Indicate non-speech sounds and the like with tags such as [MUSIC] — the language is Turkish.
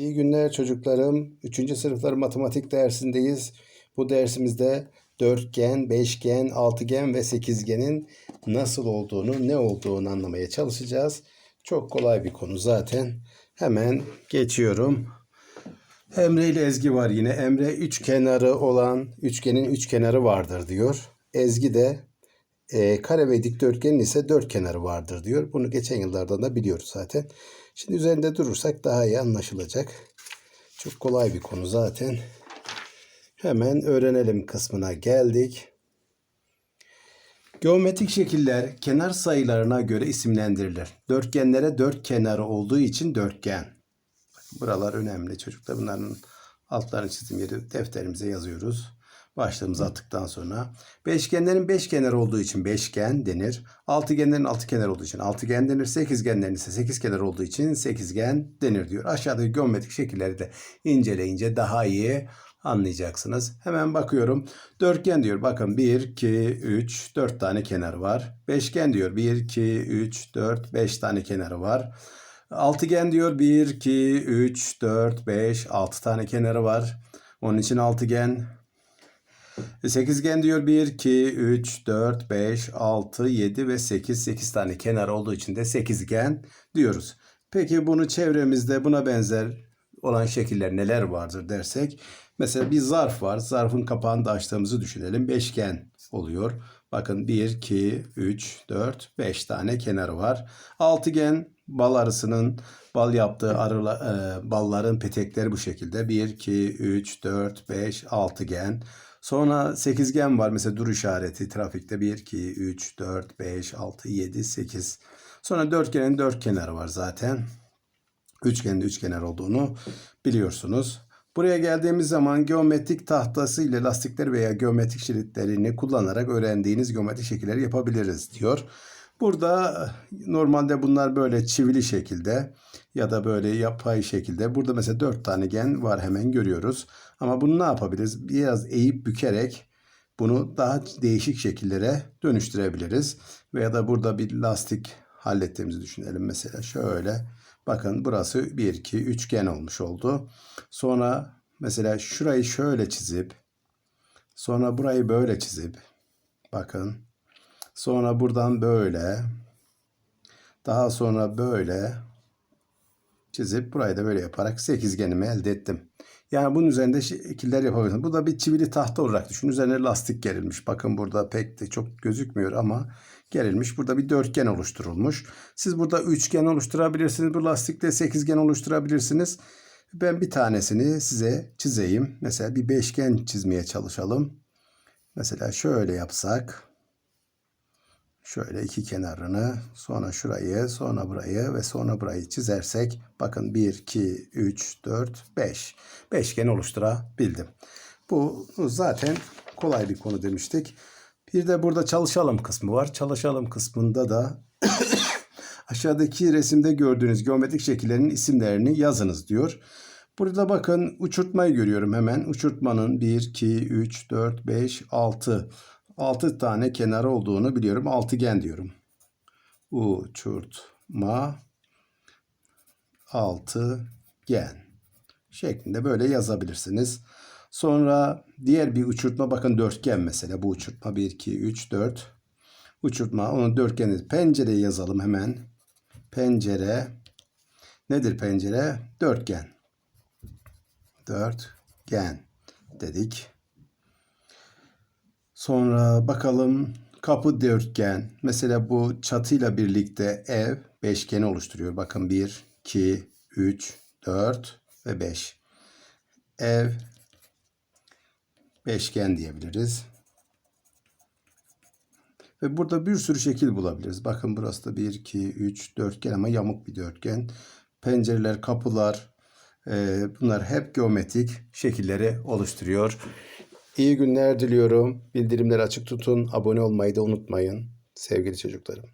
İyi günler çocuklarım. 3. sınıflar matematik dersindeyiz. Bu dersimizde dörtgen, beşgen, altıgen ve sekizgenin nasıl olduğunu, ne olduğunu anlamaya çalışacağız. Çok kolay bir konu zaten. Hemen geçiyorum. Emre ile Ezgi var yine. Emre üç kenarı olan üçgenin üç kenarı vardır diyor. Ezgi de e, kare ve dikdörtgenin ise dört kenarı vardır diyor. Bunu geçen yıllardan da biliyoruz zaten. Şimdi üzerinde durursak daha iyi anlaşılacak. Çok kolay bir konu zaten. Hemen öğrenelim kısmına geldik. Geometrik şekiller kenar sayılarına göre isimlendirilir. Dörtgenlere dört kenarı olduğu için dörtgen. Buralar önemli çocuklar. Bunların altlarını çizim yeri defterimize yazıyoruz. Başlığımızı attıktan sonra. Beşgenlerin beş kenar olduğu için beşgen denir. Altıgenlerin altı kenar olduğu için altıgen denir. Sekizgenlerin ise sekiz kenar olduğu için sekizgen denir diyor. Aşağıdaki geometrik şekilleri de inceleyince daha iyi anlayacaksınız. Hemen bakıyorum. Dörtgen diyor. Bakın 1, 2, 3, 4 tane kenarı var. Beşgen diyor. 1, 2, 3, 4, 5 tane kenarı var. Altıgen diyor 1, 2, 3, 4, 5, 6 tane kenarı var. Onun için altıgen. E, Sekizgen diyor 1, 2, 3, 4, 5, 6, 7 ve 8. 8 tane kenar olduğu için de sekizgen diyoruz. Peki bunu çevremizde buna benzer olan şekiller neler vardır dersek. Mesela bir zarf var. Zarfın kapağını da açtığımızı düşünelim. Beşgen oluyor. Bakın 1, 2, 3, 4, 5 tane kenarı var. Altıgen bal arısının bal yaptığı arıla, e, balların petekleri bu şekilde. 1, 2, 3, 4, 5, altıgen. Sonra sekizgen var. Mesela dur işareti trafikte 1, 2, 3, 4, 5, 6, 7, 8. Sonra dörtgenin dört kenarı var zaten. Üçgenin de üçkenar olduğunu biliyorsunuz. Buraya geldiğimiz zaman geometrik tahtası ile lastikler veya geometrik şeritlerini kullanarak öğrendiğiniz geometrik şekilleri yapabiliriz diyor. Burada normalde bunlar böyle çivili şekilde ya da böyle yapay şekilde. Burada mesela dört tane gen var hemen görüyoruz. Ama bunu ne yapabiliriz? Biraz eğip bükerek bunu daha değişik şekillere dönüştürebiliriz. Veya da burada bir lastik hallettiğimizi düşünelim. Mesela şöyle bakın burası 1, 2, üçgen olmuş oldu. Sonra mesela şurayı şöyle çizip sonra burayı böyle çizip bakın sonra buradan böyle daha sonra böyle çizip burayı da böyle yaparak sekizgenimi elde ettim. Yani bunun üzerinde şekiller yapabilirim. Bu da bir çivili tahta olarak düşün. Üzerine lastik gerilmiş. Bakın burada pek de çok gözükmüyor ama gerilmiş. Burada bir dörtgen oluşturulmuş. Siz burada üçgen oluşturabilirsiniz. Bu lastikle sekizgen oluşturabilirsiniz. Ben bir tanesini size çizeyim. Mesela bir beşgen çizmeye çalışalım. Mesela şöyle yapsak. Şöyle iki kenarını sonra şurayı sonra burayı ve sonra burayı çizersek bakın 1, 2, 3, 4, 5. Beşgen oluşturabildim. Bu zaten kolay bir konu demiştik. Bir de burada çalışalım kısmı var. Çalışalım kısmında da [COUGHS] aşağıdaki resimde gördüğünüz geometrik şekillerin isimlerini yazınız diyor. Burada bakın uçurtmayı görüyorum hemen. Uçurtmanın 1, 2, 3, 4, 5, 6 6 tane kenar olduğunu biliyorum. Altıgen diyorum. Uçurtma altıgen şeklinde böyle yazabilirsiniz. Sonra diğer bir uçurtma bakın dörtgen mesela bu uçurtma 1 2 3 4 uçurtma onun dörtgeni pencere yazalım hemen. Pencere nedir pencere? Dörtgen. Dörtgen dedik. Sonra bakalım kapı dörtgen. Mesela bu çatıyla birlikte ev beşgeni oluşturuyor. Bakın 1, 2, 3, 4 ve 5. Ev beşgen diyebiliriz. Ve burada bir sürü şekil bulabiliriz. Bakın burası da 1, 2, 3 dörtgen ama yamuk bir dörtgen. Pencereler, kapılar e, bunlar hep geometrik şekilleri oluşturuyor. İyi günler diliyorum. Bildirimleri açık tutun. Abone olmayı da unutmayın sevgili çocuklarım.